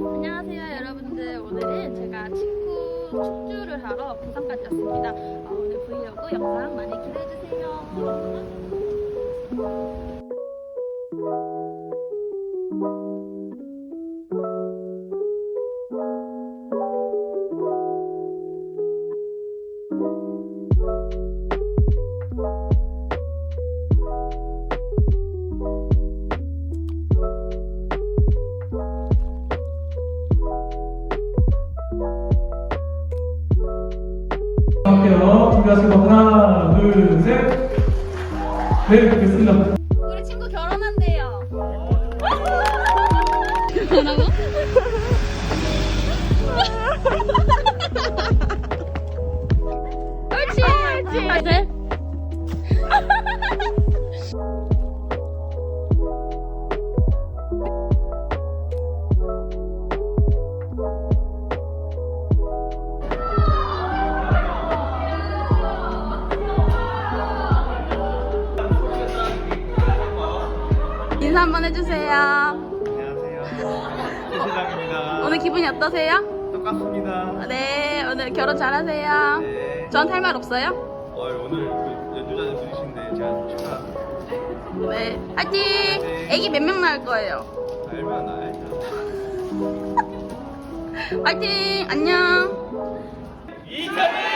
안녕하세요 여러분들. 오늘은 제가 친구 축주를 하러 부산까지 왔습니다. 어, 오늘 브이로그 영상 많이 기대해주세요 할게요. 준비하시고 하나, 둘, 셋. 네, 됐습니다. 우리 친구 결혼한대요 옳지 인사 한번 해주세요 안녕하세요. 최실랑입니다. 오늘 기분이 어떠세요? 똑같습니다. 네 오늘 결혼 잘하세요 네. 저한테 할 말 없어요? 어, 오늘 그 연주자님 분이신데 제가 좀 축하. 네 화이팅 애기 몇 명 낳을 거예요? 알면 알죠. 화이팅 안녕 장가간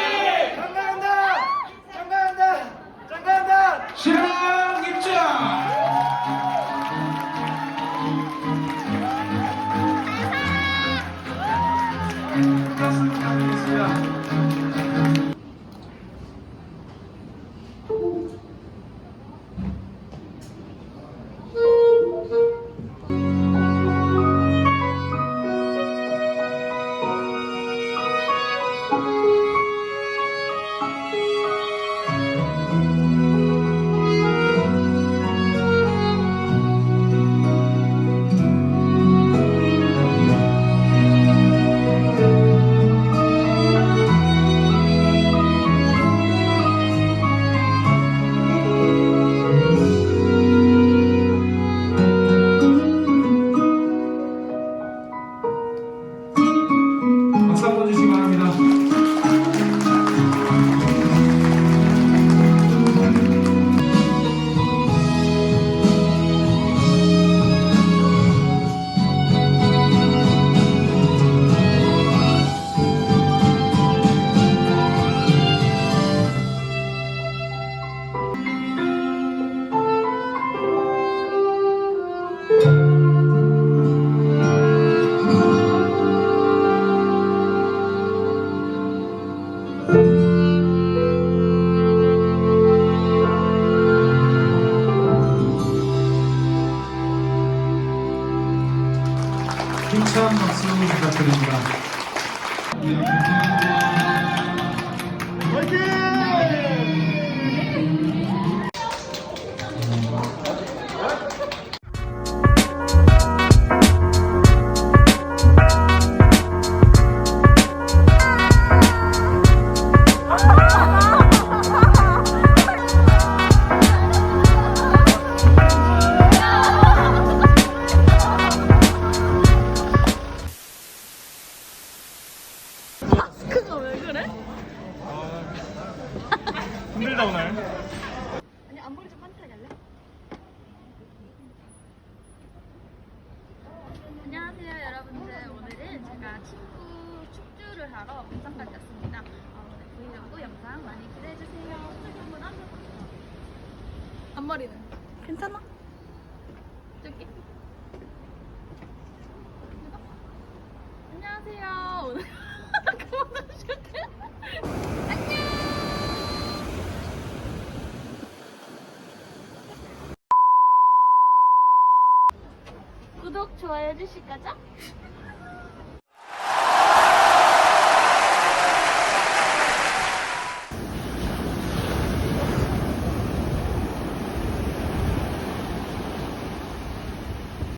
힘찬 박수 힘들다 오늘. 아니 앞머리 좀 반타게 할래? 안녕하세요 여러분들 오늘은 제가 친구 축주를 하러 부산까지 왔습니다 어, 오늘 브이로그 영상 많이 기대해주세요 저기 한번 앉아 앞머리는 괜찮아? 저기 안녕하세요 오늘 줄게 구독, 좋아요 해주실 거죠?